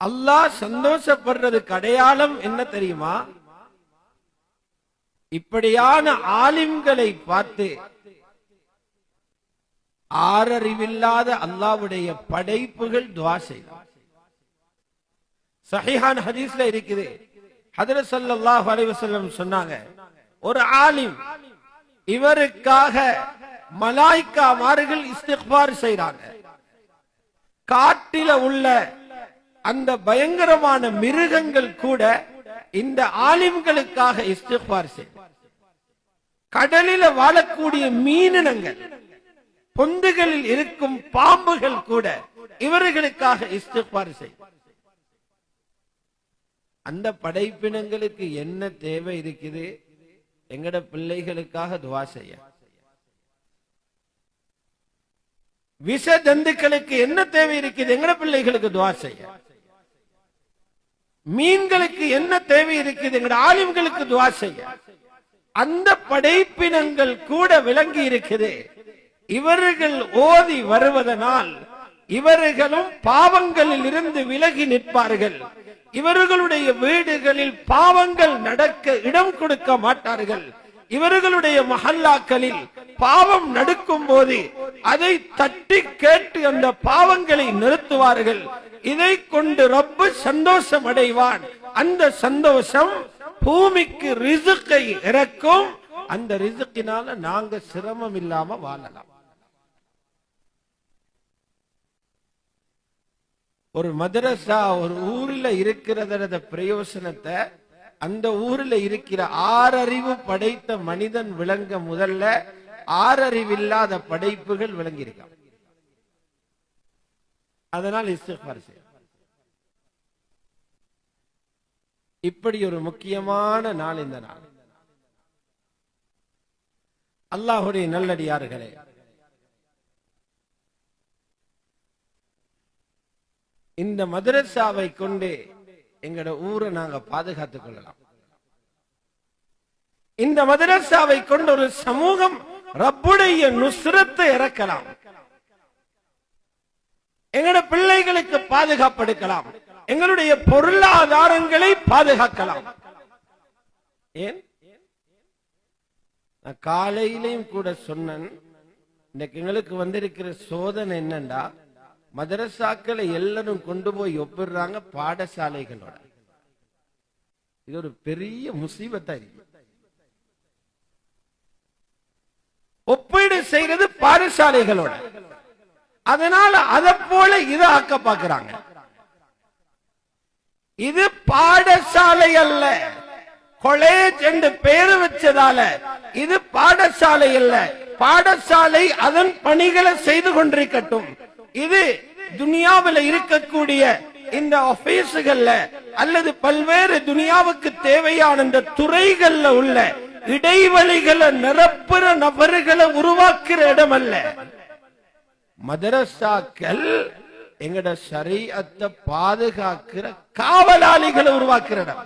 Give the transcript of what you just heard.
அல்லாஹ் சந்தோஷப்படுறதுக்கு அடையாளம் என்ன தெரியுமா? இப்படியான ஆலிம்களை பார்த்து ஆறறிவில்லாத அல்லாவுடைய படைப்புகள் துவா செய்யும் சஹிஹான் ஹதீஸ்ல இருக்குது. ஹதரத் ஸல்லல்லாஹு அலைவசல்லம் சொன்னாங்க ஒரு ஆலிம் இவருக்காக மலாய்க்கா மாறுகள் இஸ்திக்பார் செய்றாங்க. காட்டில உள்ள அந்த பயங்கரமான மிருகங்கள் கூட இந்த ஆலிம்களுக்காக இஸ்திஃபார் செய்யும் கடலில வாழக்கூடிய மீனினங்கள் பொந்துகளில் இருக்கும் பாம்புகள் கூட இவர்களுக்காக இஸ்திஃபார் செய்யும் அந்த படைப்பினங்களுக்கு என்ன தேவை இருக்குது? எங்கட பிள்ளைகளுக்காக துவா செய்ய. விஷ ஜந்துக்களுக்கு என்ன தேவை இருக்குது? எங்கட பிள்ளைகளுக்கு துவா செய்ய. மீன்களுக்கு என்ன தேவை இருக்குது எங்க ஆலிம்களுக்கு துவா செய்ய. அந்த படைப்பினங்கள் கூட விளங்கி இருக்குது. இவர்கள் ஓதி வருவதனால் இவர்களும் பாவங்களில் இருந்து விலகி நிற்பார்கள். இவர்களுடைய வீடுகளில் பாவங்கள் நடக்க இடம் கொடுக்க மாட்டார்கள். இவர்களுடைய மஹல்லாக்களில் பாவம் நடக்கும் போது அதை தட்டி கேட்டு அந்த பாவங்களை நிறுத்துவார்கள். இதை கொண்டு ரொம்ப சந்தோஷம் அடைவான் அந்த சந்தோஷம் பூமிக்கு ரிசுக்கை இறக்கும். அந்த ரிசுக்கினால நாங்க சிரமம் இல்லாம வாழலாம். ஒரு மதரசா ஒரு ஊர்ல இருக்கிறத பிரயோசனத்தை அந்த ஊர்ல இருக்கிற ஆறறிவு படைத்த மனிதன் விளங்க முதல்ல ஆறறிவில்லாத படைப்புகள் விளங்கியிருக்கான் அதனால் இஸ்திஃபார் செய்ய இப்படி ஒரு முக்கியமான நாள் இந்த நாள். அல்லாஹுடைய நல்லடியார்களே இந்த மதரசாவை கொண்டு எங்கட ஊரை நாங்க பாதுகாத்துக் கொள்ளலாம். இந்த மதரசாவை கொண்டு ஒரு சமூகம் ரப்புடைய நுஸ்ரத்தை இறக்கலாம். எங்கட பிள்ளைகளுக்கு பாதுகாப்படுக்கலாம். எங்களுடைய பொருளாதாரங்களை பாதுகாக்கலாம். ஏன்? நான் காலையிலையும் கூட சொன்னேன். இன்னைக்கு எங்களுக்கு வந்திருக்கிற சோதனை என்னண்டா? மதரசாக்களை எல்லாரும் கொண்டு போய் ஒப்பிடுறாங்க பாடசாலைகளோட. இது ஒரு பெரிய முசீபத்தா இருக்கு. செய்யறது பாடசாலைகளோட. அதனால அதை போல இதை ஆக்க பாக்குறாங்க இது பாடசாலை அல்ல. கொலேஜ் என்று பெயர் வச்சதால இது பாடசாலை அல்ல. பாடசாலை அதன் பணிகளை செய்து கொண்டிருக்கட்டும். இது துனியாவில் இருக்கக்கூடிய இந்த ஆபீஸுகள்ல அல்லது பல்வேறு துனியாவுக்கு தேவையான இந்த துறைகள்ல உள்ள இடைவெளிகளை நிரப்புற நபர்களை உருவாக்குற இடம் அல்ல மதரசாக்கள் எங்கட சரியத்தை பாதுகாக்கிற காவலாளிகளை உருவாக்குற இடம்.